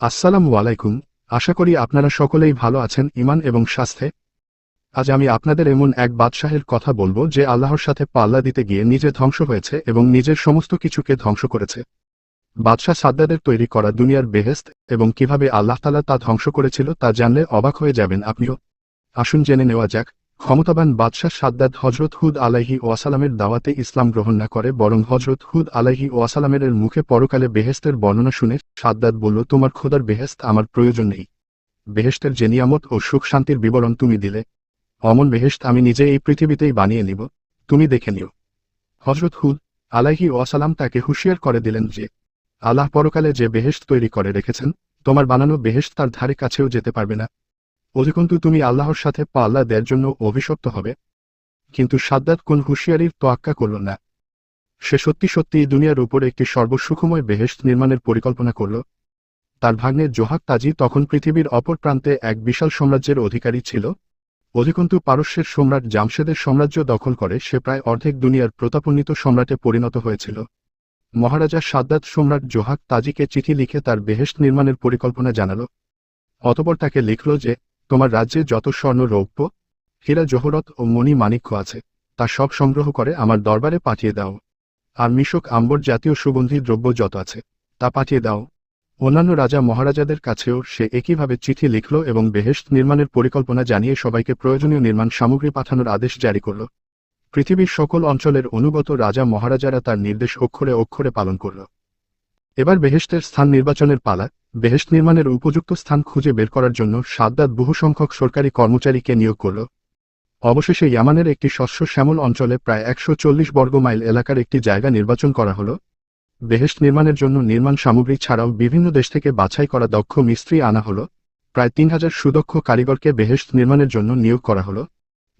আসসালামু আলাইকুম, আশা করি আপনারা সকলেই ভালো আছেন ইমান এবং স্বাস্থ্যে। আজ আমি আপনাদের এমন এক বাদশাহের কথা বলব যে আল্লাহর সাথে পাল্লা দিতে গিয়ে নিজে ধ্বংস হয়েছে এবং নিজের সমস্ত কিছুকে ধ্বংস করেছে। বাদশাহ সাদ্দাদের তৈরি করা দুনিয়ার বেহেস্ত এবং কীভাবে আল্লাহ তালা তা ধ্বংস করেছিল তা জানলে অবাক হয়ে যাবেন আপনিও। আসুন জেনে নেওয়া যাক ক্ষমতাবান বাদশাহ সাদ্দাদ হজরত হুদ আলাহি ওয়াসালামের দাওয়াতে ইসলাম গ্রহণ না করে বরং হজরত হুদ আলাহি ওয়াসালামের মুখে পরকালে বেহেস্তের বর্ণনা শুনে সাদ্দাদ বলল, তোমার খোদার বেহেস্ত আমার প্রয়োজন নেই। বেহেস্তের যে নিয়ামত ও সুখ শান্তির বিবরণ তুমি দিলে, অমন বেহেস্ত আমি নিজে এই পৃথিবীতেই বানিয়ে নিব, তুমি দেখে নিও। হজরত হুদ আলাহি ওয়াসালাম তাকে হুঁশিয়ার করে দিলেন যে, আল্লাহ পরকালে যে বেহেস্ত তৈরি করে রেখেছেন, তোমার বানানো বেহেস্ত তার ধারে কাছেও যেতে পারবে না। অধিকন্তু তুমি আল্লাহর সাথে পাল্লা দেওয়ার জন্য অভিশপ্ত হবে। কিন্তু সাদ্দাত কোন হুঁশিয়ারির তোয়াক্কা করল না। সে সত্যি সত্যি দুনিয়ার উপর একটি সর্বসুখময় বেহেস্ত নির্মাণের পরিকল্পনা করল। তার ভাগ্নে জোহাক তাজি তখন পৃথিবীর অপর প্রান্তে এক বিশাল সাম্রাজ্যের অধিকারী ছিল। অধিকন্তু পারস্যের সম্রাট জামশেদের সাম্রাজ্য দখল করে সে প্রায় অর্ধেক দুনিয়ার প্রতাপান্বিত সম্রাটে পরিণত হয়েছিল। মহারাজা সাদ্দাত সম্রাট জোহাক তাজিকে চিঠি লিখে তার বেহেস্ত নির্মাণের পরিকল্পনা জানাল। অতপর তাকে লিখল যে তোমার রাজ্যে যত স্বর্ণ রৌপ্য, হীরা জহরত ও মণি মাণিক্য আছে, তা সব সংগ্রহ করে আমার দরবারে পাঠিয়ে দাও। আর মিশক আম্বর জাতীয় সুগন্ধি দ্রব্য যত আছে, তা পাঠিয়ে দাও। অন্যান্য রাজা মহারাজাদের কাছেও সে একইভাবে চিঠি লিখল এবং বেহেস্ত নির্মাণের পরিকল্পনা জানিয়ে সবাইকে প্রয়োজনীয় নির্মাণ সামগ্রী পাঠানোর আদেশ জারি করল। পৃথিবীর সকল অঞ্চলের অনুগত রাজা মহারাজারা তার নির্দেশ অক্ষরে অক্ষরে পালন করল। এবার বেহেস্তের স্থান নির্বাচনের পালা বেহেস্ট নির্মাণের উপযুক্ত স্থান খুঁজে বের করার জন্য সাদ্দাত বহু সংখ্যক সরকারি কর্মচারীকে নিয়োগ করল। অবশেষে ইয়ামানের একটি শস্য শ্যামল অঞ্চলে প্রায় একশো চল্লিশ বর্গ মাইল এলাকার একটি জায়গা নির্বাচন করা হল। বেহেস্ট নির্মাণের জন্য নির্মাণ সামগ্রী ছাড়াও বিভিন্ন দেশ থেকে বাছাই করা দক্ষ মিস্ত্রি আনা হল। প্রায় তিন হাজার সুদক্ষ কারিগরকে বেহেস্ট নির্মাণের জন্য নিয়োগ করা হল।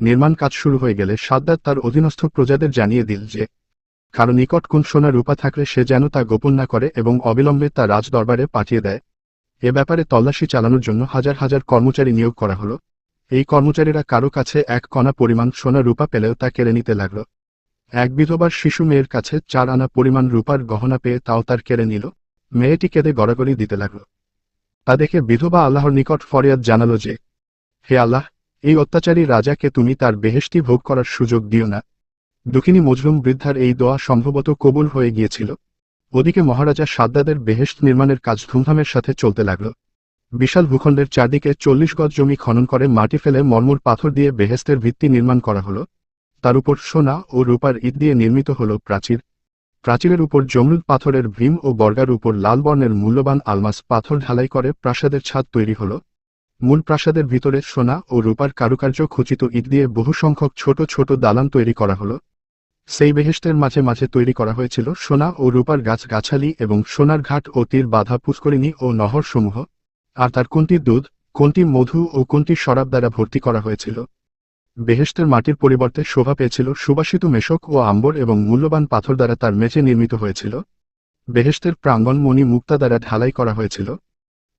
নির্মাণ কাজ শুরু হয়ে গেলে সাদ্দাত তার অধীনস্থ প্রজাদের জানিয়ে দিল যে কারও নিকট কোন সোনা রূপা থাকলে সে যেন তা গোপন না করে এবং অবিলম্বে তা রাজ দরবারে পাঠিয়ে দেয়। এ ব্যাপারে তল্লাশি চালানোর জন্য হাজার হাজার কর্মচারী নিয়োগ করা হলো। এই কর্মচারীরা কারও কাছে এক কণা পরিমাণ সোনা রূপা পেলেও তা কেড়ে নিতে লাগল। এক বিধবার শিশু মেয়ের কাছে চার আনা পরিমাণ রূপার গহনা পেয়ে তাও তার কেড়ে নিল। মেয়েটি কেঁদে গড়াগড়ি দিতে লাগল। তা দেখে বিধবা আল্লাহর নিকট ফরিয়াদ জানালো যে, হে আল্লাহ, এই অত্যাচারী রাজাকে তুমি তার বেহেশটি ভোগ করার সুযোগ দিও না। দুঃখিনী মজলুম বৃদ্ধার এই দোয়া সম্ভবত কবুল হয়ে গিয়েছিল। ওদিকে মহারাজা সাদ্দাদের বেহেস্ট নির্মাণের কাজ ধুমধামের সাথে চলতে লাগল। বিশাল ভূখণ্ডের চারদিকে চল্লিশ গজ জমি খনন করে মাটি ফেলে মর্মর পাথর দিয়ে বেহেস্তের ভিত্তি নির্মাণ করা হলো। তার উপর সোনা ও রূপার ইট দিয়ে নির্মিত হল প্রাচীর। প্রাচীরের উপর জমরুদ পাথরের ভীম ও বর্গার উপর লাল বর্ণের মূল্যবান আলমাস পাথর ঢালাই করে প্রাসাদের ছাদ তৈরি হল। মূল প্রাসাদের ভিতরে সোনা ও রূপার কারুকার্য খচিত ইট দিয়ে বহু সংখ্যক ছোট ছোট দালান তৈরি করা হলো। সেই বেহেস্টের মাঝে মাঝে তৈরি করা হয়েছিল সোনা ও রূপার গাছ গাছালি এবং সোনার ঘাট ও তীর বাধা পুষ্করিণী ও নহর সমূহ আর তার কোনটি দুধ, কোনটি মধু ও কোনটি শরাব দ্বারা ভর্তি করা হয়েছিল? বেহেস্টের মাটির পরিবর্তে শোভা পেয়েছিল সুবাসিত মেশক ও আম্বর এবং মূল্যবান পাথর দ্বারা তার মেঝে নির্মিত হয়েছিল। বেহেস্টের প্রাঙ্গণ মণি মুক্তা দ্বারা ঢালাই করা হয়েছিল।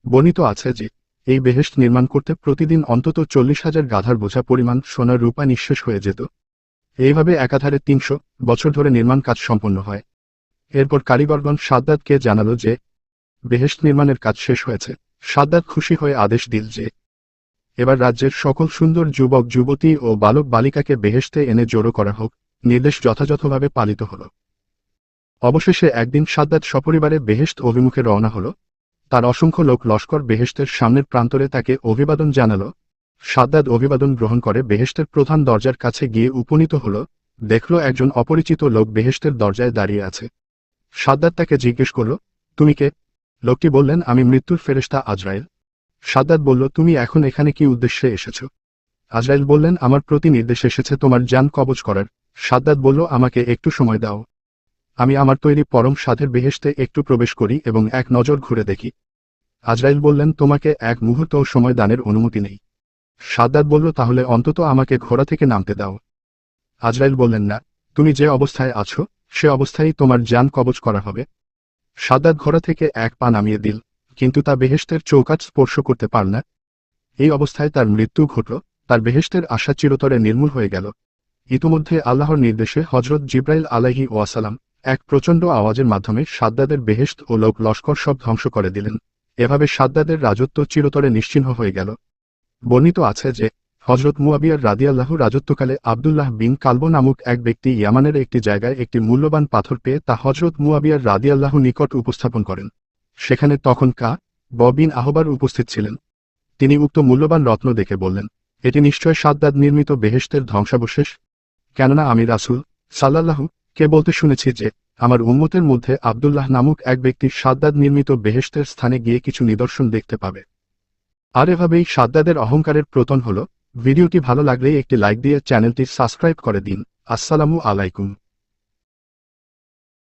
বর্ণিত আছে যে, এই বেহেস্ট নির্মাণ করতে প্রতিদিন অন্তত চল্লিশ হাজার গাধার বোঝা পরিমাণ সোনার রূপা নিঃশেষ হয়ে যেত। এইভাবে একাধারে তিনশো বছর ধরে নির্মাণ কাজ সম্পন্ন হয়। এরপর কারিগরগণ সাদ্দাতকে জানালো যে বেহেস্ট নির্মাণের কাজ শেষ হয়েছে। সাদ্দাত খুশি হয়ে আদেশ দিল যে, এবার রাজ্যের সকল সুন্দর যুবক, যুবতী ও বালক বালিকাকে বেহেস্তে এনে জড়ো করা হোক, নির্দেশ যথাযথভাবে পালিত হল। অবশেষে একদিন সাদ্দাত সপরিবারে বেহেস্ত অভিমুখে রওনা হল। তার অসংখ্য লোক লস্কর বেহেস্তের সামনের প্রান্তরে তাকে অভিবাদন জানালো। সাদ্দাদ অভিবাদন গ্রহণ করে বেহেস্তের প্রধান দরজার কাছে গিয়ে উপনীত হল, দেখল একজন অপরিচিত লোক বেহেস্তের দরজায় দাঁড়িয়ে আছে। সাদ্দাদ তাকে জিজ্ঞেস করল, তুমি কে? লোকটি বললেন, আমি মৃত্যুর ফেরেস্তা আজরাইল। সাদ্দাদ বলল, তুমি এখন এখানে কি উদ্দেশ্যে এসেছ? আজরাইল বললেন, আমার প্রতি নির্দেশ এসেছে তোমার যান কবচ করার। সাদ্দাদ বলল, আমাকে একটু সময় দাও। আমি আমার তৈরি পরম সাধের বেহেস্তে একটু প্রবেশ করি এবং এক নজর ঘুরে দেখি। আজরাইল বললেন, তোমাকে এক মুহূর্ত সময় দানের অনুমতি নেই। সাদ্দাত বলল, তাহলে অন্তত আমাকে ঘোড়া থেকে নামতে দাও। আজরাইল বললেন, না, তুমি যে অবস্থায় আছো, সে অবস্থায় তোমার যান কবচ করা হবে। সাদ্দাত ঘোড়া থেকে এক পা নামিয়ে দিল, কিন্তু তা বেহেস্তের চৌকাট স্পর্শ করতে পার না। এই অবস্থায় তার মৃত্যু ঘটল, তার বেহেস্তের আশা চিরতরে নির্মূল হয়ে গেল। ইতিমধ্যে আল্লাহর নির্দেশে হজরত জিব্রাইল আলাহি ওয়াসালাম এক প্রচণ্ড আওয়াজের মাধ্যমে সাদ্দাদের বেহেস্ত ও লোক লস্কর সব ধ্বংস করে দিলেন। এভাবে সাদ্দাদের রাজত্ব চিরতরে নিশ্চিহ্ন হয়ে গেল। বর্ণিত আছে যে হজরত মুয়াবিয়ার রাদিয়াল্লাহু রাজত্বকালে আবদুল্লাহ বিন কালব নামক এক ব্যক্তি ইয়ামানের একটি জায়গায় একটি মূল্যবান পাথর পেয়ে তা হজরত মুয়াবিয়ার রাদিয়াল্লাহু নিকট উপস্থাপন করেন। সেখানে তখন কা ব বিন আহবার উপস্থিত ছিলেন। তিনি উক্ত মূল্যবান রত্ন দেখে বললেন, এটি নিশ্চয় সাদ্দাদ নির্মিত বেহেস্তের ধ্বংসাবশেষ। কেননা আমি রাসূল সাল্লাল্লাহু, কে বলতে শুনেছি যে, আমার উম্মতের মধ্যে আবদুল্লাহ নামক এক ব্যক্তি সাদ্দাদ নির্মিত বেহেস্তের স্থানে গিয়ে কিছু নিদর্শন দেখতে পাবে। আর এভাবেই সাদ্দাদের অহংকারের প্রতন হল। ভিডিওটি ভালো লাগলে একটি লাইক দিয়ে চ্যানেলটি সাবস্ক্রাইব করে দিন। আসসালামু আলাইকুম।